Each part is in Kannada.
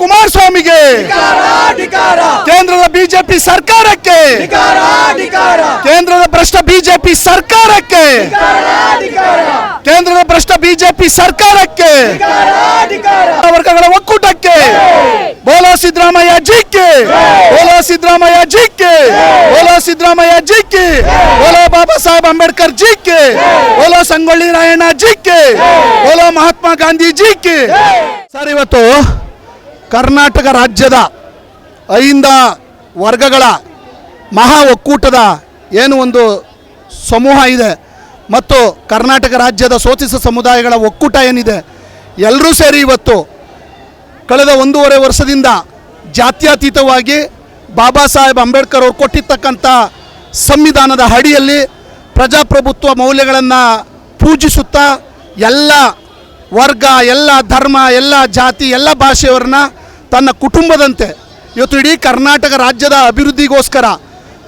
ಕುಮಾರಸ್ವಾಮಿಗೆ. ಕೇಂದ್ರದ ಬಿಜೆಪಿ ಸರ್ಕಾರಕ್ಕೆ. ಕೇಂದ್ರದ ಭ್ರಷ್ಟ ಬಿಜೆಪಿ ಸರ್ಕಾರಕ್ಕೆ. ಕೇಂದ್ರದ ಭ್ರಷ್ಟ ಬಿಜೆಪಿ ಸರ್ಕಾರಕ್ಕೆ. ವರ್ಗಗಳ ಒಕ್ಕೂಟಕ್ಕೆ. ಬೋಲೋ ಸಿದ್ದರಾಮಯ್ಯ ಜಿಕ್ಕೆ ಸಿದ್ದರಾಮಯ್ಯ ಜಿಕ್ಕೆ. ಓಲೋ ಸಿದ್ದರಾಮಯ್ಯ ಜಿಕ್ಕೆ. ಓಲೋ ಬಾಬಾ ಸಾಹೇಬ್ ಅಂಬೇಡ್ಕರ್ ಜಿಕ್ಕೆ. ಓಲೋ ಸಂಗೊಳ್ಳಿ ರಾಯಣ್ಣ ಜಿಕ್ಕೆ. ಓಲೋ ಮಹಾತ್ಮ ಗಾಂಧಿ ಜಿಕ್ಕೆ. ಸರ್, ಇವತ್ತು ಕರ್ನಾಟಕ ರಾಜ್ಯದ ಐಂದ ವರ್ಗಗಳ ಮಹಾ ಒಕ್ಕೂಟದ ಏನು ಒಂದು ಸಮೂಹ ಇದೆ ಮತ್ತು ಕರ್ನಾಟಕ ರಾಜ್ಯದ ಸೋತಿಸ ಸಮುದಾಯಗಳ ಒಕ್ಕೂಟ ಏನಿದೆ ಎಲ್ಲರೂ ಸೇರಿ ಇವತ್ತು ಕಳೆದ ಒಂದೂವರೆ ವರ್ಷದಿಂದ ಜಾತ್ಯತೀತವಾಗಿ ಬಾಬಾ ಸಾಹೇಬ್ ಅಂಬೇಡ್ಕರ್ ಅವರು ಕೊಟ್ಟಿರ್ತಕ್ಕಂಥ ಸಂವಿಧಾನದ ಅಡಿಯಲ್ಲಿ ಪ್ರಜಾಪ್ರಭುತ್ವ ಮೌಲ್ಯಗಳನ್ನು ಪೂಜಿಸುತ್ತಾ ಎಲ್ಲ ವರ್ಗ, ಎಲ್ಲ ಧರ್ಮ, ಎಲ್ಲ ಜಾತಿ, ಎಲ್ಲ ಭಾಷೆಯವರನ್ನ ತನ್ನ ಕುಟುಂಬದಂತೆ ಇವತ್ತು ಇಡೀ ಕರ್ನಾಟಕ ರಾಜ್ಯದ ಅಭಿವೃದ್ಧಿಗೋಸ್ಕರ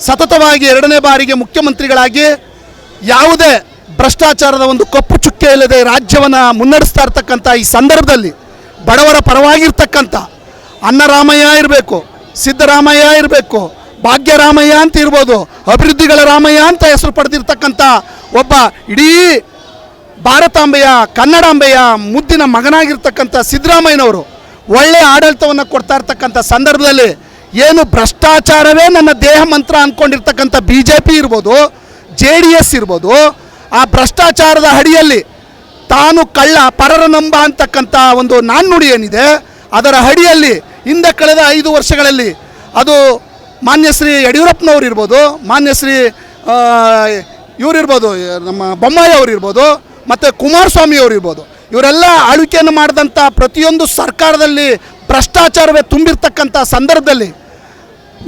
ಸತತವಾಗಿ ಎರಡನೇ ಬಾರಿಗೆ ಮುಖ್ಯಮಂತ್ರಿಗಳಾಗಿ ಯಾವುದೇ ಭ್ರಷ್ಟಾಚಾರದ ಒಂದು ಕಪ್ಪು ಚುಕ್ಕೆ ಇಲ್ಲದೆ ರಾಜ್ಯವನ್ನು ಮುನ್ನಡೆಸ್ತಾ ಇರ್ತಕ್ಕಂಥ ಈ ಸಂದರ್ಭದಲ್ಲಿ ಬಡವರ ಪರವಾಗಿರ್ತಕ್ಕಂಥ ಅನ್ನರಾಮಯ್ಯ ಇರಬೇಕು ಸಿದ್ದರಾಮಯ್ಯ ಇರಬೇಕು. ಭಾಗ್ಯರಾಮಯ್ಯ ಅಂತ ಇರ್ಬೋದು. ಅಭಿವೃದ್ಧಿಗಳ ರಾಮಯ್ಯ ಅಂತ ಹೆಸರು ಪಡೆದಿರ್ತಕ್ಕಂಥ ಒಬ್ಬ ಇಡೀ ಭಾರತಾಂಬೆಯ, ಕನ್ನಡಾಂಬೆಯ ಮುದ್ದಿನ ಮಗನಾಗಿರ್ತಕ್ಕಂಥ ಸಿದ್ದರಾಮಯ್ಯನವರು ಒಳ್ಳೆಯ ಆಡಳಿತವನ್ನು ಕೊಡ್ತಾ ಇರ್ತಕ್ಕಂಥ ಸಂದರ್ಭದಲ್ಲಿ ಏನು ಭ್ರಷ್ಟಾಚಾರವೇ ನನ್ನ ದೇಹ ಮಂತ್ರ ಅಂದ್ಕೊಂಡಿರ್ತಕ್ಕಂಥ ಬಿ ಜೆ ಪಿ ಇರ್ಬೋದು, ಜೆ ಡಿ ಎಸ್ ಇರ್ಬೋದು, ಆ ಭ್ರಷ್ಟಾಚಾರದ ಅಡಿಯಲ್ಲಿ ತಾನು ಕಳ್ಳ ಪರರ ನಂಬ ಅಂತಕ್ಕಂಥ ಒಂದು ನಾಣ್ಣುಡಿ ಏನಿದೆ, ಅದರ ಅಡಿಯಲ್ಲಿ ಹಿಂದೆ ಕಳೆದ ಐದು ವರ್ಷಗಳಲ್ಲಿ ಅದು ಮಾನ್ಯ ಶ್ರೀ ಯಡಿಯೂರಪ್ಪನವ್ರು ಇರ್ಬೋದು, ಮಾನ್ಯ ಶ್ರೀ ಇವರಿರ್ಬೋದು ನಮ್ಮ ಬೊಮ್ಮಾಯಿ ಅವರು ಇರ್ಬೋದು, ಮತ್ತು ಕುಮಾರಸ್ವಾಮಿ ಅವರು ಇರ್ಬೋದು. ಇವರೆಲ್ಲ ಆಳ್ವಿಕೆಯನ್ನು ಮಾಡಿದಂಥ ಪ್ರತಿಯೊಂದು ಸರ್ಕಾರದಲ್ಲಿ ಭ್ರಷ್ಟಾಚಾರವೇ ತುಂಬಿರ್ತಕ್ಕಂಥ ಸಂದರ್ಭದಲ್ಲಿ,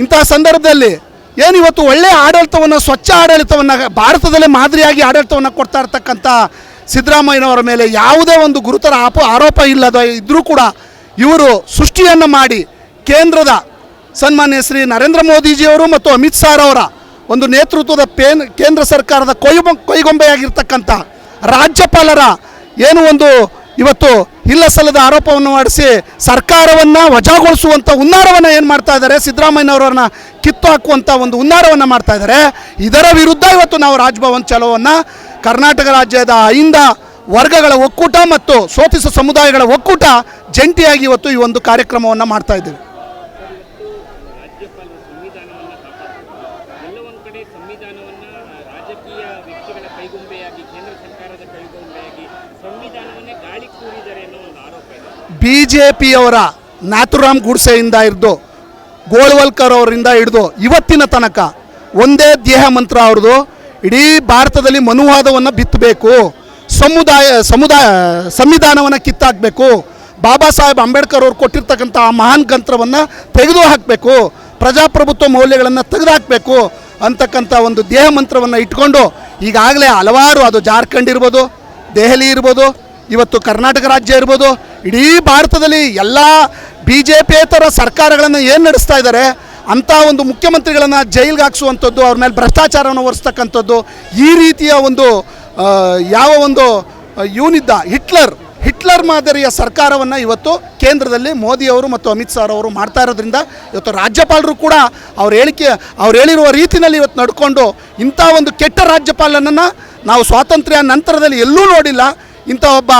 ಇಂಥ ಸಂದರ್ಭದಲ್ಲಿ ಏನು ಇವತ್ತು ಒಳ್ಳೆಯ ಆಡಳಿತವನ್ನು, ಸ್ವಚ್ಛ ಆಡಳಿತವನ್ನು, ಭಾರತದಲ್ಲೇ ಮಾದರಿಯಾಗಿ ಆಡಳಿತವನ್ನು ಕೊಡ್ತಾ ಇರ್ತಕ್ಕಂಥ ಸಿದ್ದರಾಮಯ್ಯನವರ ಮೇಲೆ ಯಾವುದೇ ಒಂದು ಗುರುತರ ಆಪ, ಆರೋಪ ಇಲ್ಲದ ಇದ್ದರೂ ಕೂಡ ಇವರು ಸೃಷ್ಟಿಯನ್ನು ಮಾಡಿ ಕೇಂದ್ರದ ಸನ್ಮಾನ್ಯ ಶ್ರೀ ನರೇಂದ್ರ ಮೋದಿಜಿಯವರು ಮತ್ತು ಅಮಿತ್ ಶಾರ್ ಅವರ ಒಂದು ನೇತೃತ್ವದ ಪೇನ್ ಕೇಂದ್ರ ಸರ್ಕಾರದ ಕೊಯ್ಬೊ ಕೊಯ್ಗೊಂಬೆಯಾಗಿರ್ತಕ್ಕಂಥ ರಾಜ್ಯಪಾಲರ ಏನು ಒಂದು ಇವತ್ತು ಇಲ್ಲ ಸಲ್ಲದ ಆರೋಪವನ್ನು ಮಾಡಿಸಿ ಸರ್ಕಾರವನ್ನು ವಜಾಗೊಳಿಸುವಂಥ ಹುನ್ನಾರವನ್ನು ಏನು ಮಾಡ್ತಾ ಇದ್ದಾರೆ, ಸಿದ್ದರಾಮಯ್ಯನವರನ್ನ ಕಿತ್ತು ಹಾಕುವಂಥ ಒಂದು ಹುನ್ನಾರವನ್ನು ಮಾಡ್ತಾ ಇದ್ದಾರೆ. ಇದರ ವಿರುದ್ಧ ಇವತ್ತು ನಾವು ರಾಜ್ಭವನ್ ಚಲೋವನ್ನು ಕರ್ನಾಟಕ ರಾಜ್ಯದ ಐಂದ ವರ್ಗಗಳ ಒಕ್ಕೂಟ ಮತ್ತು ಸೋತಿಸ ಸಮುದಾಯಗಳ ಒಕ್ಕೂಟ ಜಂಟಿಯಾಗಿ ಇವತ್ತು ಈ ಒಂದು ಕಾರ್ಯಕ್ರಮವನ್ನು ಮಾಡ್ತಾ ಇದ್ದೇವೆ. ಬಿ ಜೆ ಪಿಯವರ ನಾಥುರಾಮ್ ಗುಡ್ಸೆಯಿಂದ ಹಿಡಿದು ಗೋಳ್ವಲ್ಕರ್ ಅವರಿಂದ ಹಿಡಿದು ಇವತ್ತಿನ ತನಕ ಒಂದೇ ದೇಹ ಮಂತ್ರ ಅವ್ರದ್ದು ಇಡೀ ಭಾರತದಲ್ಲಿ ಮನುವಾದವನ್ನು ಬಿತ್ತಬೇಕು. ಸಮುದಾಯ ಸಮುದಾಯ, ಸಂವಿಧಾನವನ್ನು ಕಿತ್ತಾಕಬೇಕು. ಬಾಬಾ ಸಾಹೇಬ್ ಅಂಬೇಡ್ಕರ್ ಅವರು ಕೊಟ್ಟಿರ್ತಕ್ಕಂಥ ಆ ಮಹಾನ್ ಗಂತ್ರವನ್ನು ತೆಗೆದು ಹಾಕಬೇಕು ಪ್ರಜಾಪ್ರಭುತ್ವ ಮೌಲ್ಯಗಳನ್ನು ತೆಗೆದುಹಾಕಬೇಕು ಅಂತಕ್ಕಂಥ ಒಂದು ದೇಹ ಮಂತ್ರವನ್ನು ಇಟ್ಕೊಂಡು ಈಗಾಗಲೇ ಹಲವಾರು, ಅದು ಜಾರ್ಖಂಡ್ ಇರ್ಬೋದು, ದೆಹಲಿ ಇರ್ಬೋದು, ಇವತ್ತು ಕರ್ನಾಟಕ ರಾಜ್ಯ ಇರ್ಬೋದು, ಇಡೀ ಭಾರತದಲ್ಲಿ ಎಲ್ಲ ಬಿ ಜೆ ಪಿಯೇತರ ಸರ್ಕಾರಗಳನ್ನು ಏನು ನಡೆಸ್ತಾ ಇದ್ದಾರೆ, ಅಂಥ ಒಂದು ಮುಖ್ಯಮಂತ್ರಿಗಳನ್ನು ಜೈಲ್ಗೆ ಹಾಕ್ಸುವಂಥದ್ದು, ಅವ್ರ ಮೇಲೆ ಭ್ರಷ್ಟಾಚಾರವನ್ನು ಒರೆಸ್ತಕ್ಕಂಥದ್ದು ಈ ರೀತಿಯ ಒಂದು ಯಾವ ಒಂದು ಇವನಿದ್ದ ಹಿಟ್ಲರ್ ಹಿಟ್ಲರ್ ಮಾದರಿಯ ಸರ್ಕಾರವನ್ನು ಇವತ್ತು ಕೇಂದ್ರದಲ್ಲಿ ಮೋದಿಯವರು ಮತ್ತು ಅಮಿತ್ ಶಾ ಅವರು ಮಾಡ್ತಾ ಇರೋದ್ರಿಂದ ಇವತ್ತು ರಾಜ್ಯಪಾಲರು ಕೂಡ ಅವ್ರ ಹೇಳಿಕೆ, ಅವ್ರು ಹೇಳಿರುವ ರೀತಿಯಲ್ಲಿ ಇವತ್ತು ನಡ್ಕೊಂಡು ಇಂಥ ಒಂದು ಕೆಟ್ಟ ರಾಜ್ಯಪಾಲನನ್ನು ನಾವು ಸ್ವಾತಂತ್ರ್ಯ ನಂತರದಲ್ಲಿ ಎಲ್ಲೂ ನೋಡಿಲ್ಲ. ಇಂಥ ಒಬ್ಬ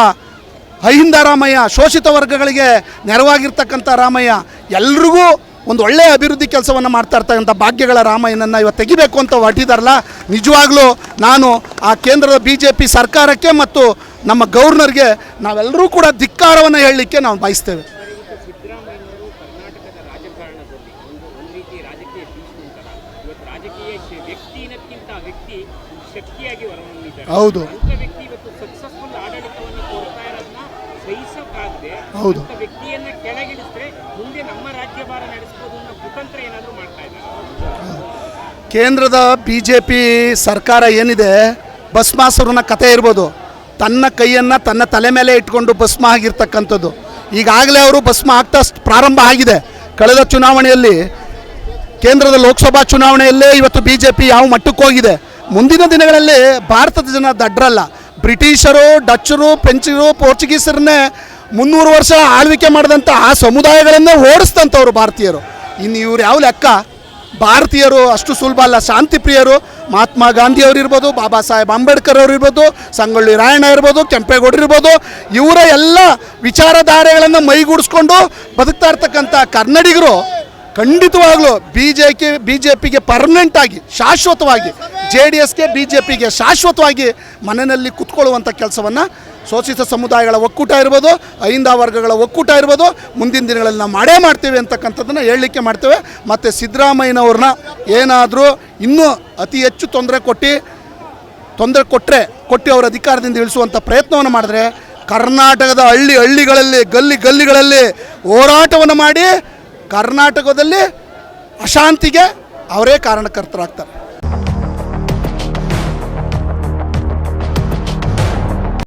ಅಹಿಂದ ರಾಮಯ್ಯ ಶೋಷಿತ ವರ್ಗಗಳಿಗೆ ನೆರವಾಗಿರ್ತಕ್ಕಂಥ ರಾಮಯ್ಯ ಎಲ್ರಿಗೂ ಒಂದು ಒಳ್ಳೆಯ ಅಭಿವೃದ್ಧಿ ಕೆಲಸವನ್ನು ಮಾಡ್ತಾ ಇರ್ತಕ್ಕಂಥ ಭಾಗ್ಯಗಳ ರಾಮಯ್ಯನನ್ನು ಇವತ್ತು ತೆಗಿಬೇಕು ಅಂತ ಹೊರಟಿದಾರಲ್ಲ ನಿಜವಾಗ್ಲೂ ನಾನು ಆ ಕೇಂದ್ರದ ಬಿ ಜೆ ಪಿ ಸರ್ಕಾರಕ್ಕೆ ಮತ್ತು ನಮ್ಮ ಗವರ್ನರ್ಗೆ ನಾವೆಲ್ಲರೂ ಕೂಡ ಧಿಕ್ಕಾರವನ್ನು ಹೇಳಲಿಕ್ಕೆ ನಾವು ಬಯಸ್ತೇವೆ. ಹೌದು. ಹೌದು. ವ್ಯಕ್ತಿಯನ್ನ ಕೆಳಗಿಳಿಸಿದ್ರೆ ಮುಂದೆ ನಮ್ಮ ರಾಜ್ಯಭಾರ ನಡೆಸಬಹುದು ಅನ್ನೋ ಕುತಂತ್ರ ಏನಾದರೂ ಮಾಡ್ತಾ ಇದ್ದಾರೆ? ಕೇಂದ್ರದ ಬಿ ಜೆ ಪಿ ಸರ್ಕಾರ ಏನಿದೆ ಭಸ್ಮಾಸುರನ ಕಥೆ ಇರ್ಬೋದು. ತನ್ನ ಕೈಯನ್ನು ತನ್ನ ತಲೆ ಮೇಲೆ ಇಟ್ಕೊಂಡು ಭಸ್ಮ ಆಗಿರ್ತಕ್ಕಂಥದ್ದು. ಈಗಾಗಲೇ ಅವರು ಭಸ್ಮ ಆಗ್ತಾ ಪ್ರಾರಂಭ ಆಗಿದೆ. ಕಳೆದ ಚುನಾವಣೆಯಲ್ಲಿ ಕೇಂದ್ರದ ಲೋಕಸಭಾ ಚುನಾವಣೆಯಲ್ಲೇ ಇವತ್ತು ಬಿ ಜೆ ಪಿ ಯಾವ ಮಟ್ಟಕ್ಕೆ ಹೋಗಿದೆ ಮುಂದಿನ ದಿನಗಳಲ್ಲಿ ಭಾರತದ ಜನ ದಡ್ರಲ್ಲ. ಬ್ರಿಟಿಷರು, ಡಚ್ಚರು, ಫ್ರೆಂಚರು, ಪೋರ್ಚುಗೀಸರನ್ನೇ ಮುನ್ನೂರು ವರ್ಷ ಆಳ್ವಿಕೆ ಮಾಡಿದಂಥ ಆ ಸಮುದಾಯಗಳನ್ನೇ ಓಡಿಸ್ದಂಥವ್ರು ಭಾರತೀಯರು. ಇನ್ನು ಇವ್ರು ಯಾವ ಲೆಕ್ಕ? ಭಾರತೀಯರು ಅಷ್ಟು ಸುಲಭ ಅಲ್ಲ. ಶಾಂತಿ ಪ್ರಿಯರು ಮಹಾತ್ಮ ಗಾಂಧಿ ಅವರು ಇರ್ಬೋದು, ಬಾಬಾ ಸಾಹೇಬ್ ಅಂಬೇಡ್ಕರ್ ಅವರು ಇರ್ಬೋದು, ಸಂಗೊಳ್ಳಿ ರಾಯಣ್ಣ ಇರ್ಬೋದು, ಕೆಂಪೇಗೌಡರು ಇರ್ಬೋದು, ಇವರ ಎಲ್ಲ ವಿಚಾರಧಾರೆಗಳನ್ನು ಮೈಗೂಡಿಸ್ಕೊಂಡು ಬದುಕ್ತಾ ಇರ್ತಕ್ಕಂಥ ಕನ್ನಡಿಗರು ಖಂಡಿತವಾಗ್ಲೂ B J K B J ಪಿಗೆ ಪರ್ಮನೆಂಟ್ ಆಗಿ, ಶಾಶ್ವತವಾಗಿ ಜೆ ಡಿ ಎಸ್ಗೆ ಬಿ ಜೆ ಪಿಗೆ ಶಾಶ್ವತವಾಗಿ ಮನೆಯಲ್ಲಿ ಕುತ್ಕೊಳ್ಳುವಂಥ ಕೆಲಸವನ್ನು ಶೋಷಿತ ಸಮುದಾಯಗಳ ಒಕ್ಕೂಟ ಇರ್ಬೋದು, ಅಹಿಂದ ವರ್ಗಗಳ ಒಕ್ಕೂಟ ಇರ್ಬೋದು, ಮುಂದಿನ ದಿನಗಳಲ್ಲಿ ನಾವು ಮಾಡೇ ಮಾಡ್ತೇವೆ ಅಂತಕ್ಕಂಥದ್ದನ್ನು ಹೇಳಲಿಕ್ಕೆ ಮಾಡ್ತೇವೆ. ಮತ್ತು ಸಿದ್ದರಾಮಯ್ಯನವ್ರನ್ನ ಏನಾದರೂ ಇನ್ನೂ ಅತಿ ಹೆಚ್ಚು ತೊಂದರೆ ಕೊಟ್ಟು, ತೊಂದರೆ ಕೊಟ್ಟರೆ ಕೊಟ್ಟು ಅವರ ಅಧಿಕಾರದಿಂದ ಇಳಿಸುವಂಥ ಪ್ರಯತ್ನವನ್ನು ಮಾಡಿದ್ರೆ ಕರ್ನಾಟಕದ ಹಳ್ಳಿ ಹಳ್ಳಿಗಳಲ್ಲಿ, ಗಲ್ಲಿ ಗಲ್ಲಿಗಳಲ್ಲಿ ಹೋರಾಟವನ್ನು ಮಾಡಿ ಕರ್ನಾಟಕದಲ್ಲಿ ಅಶಾಂತಿಗೆ ಅವರೇ ಕಾರಣಕರ್ತರಾಗ್ತಾರೆ.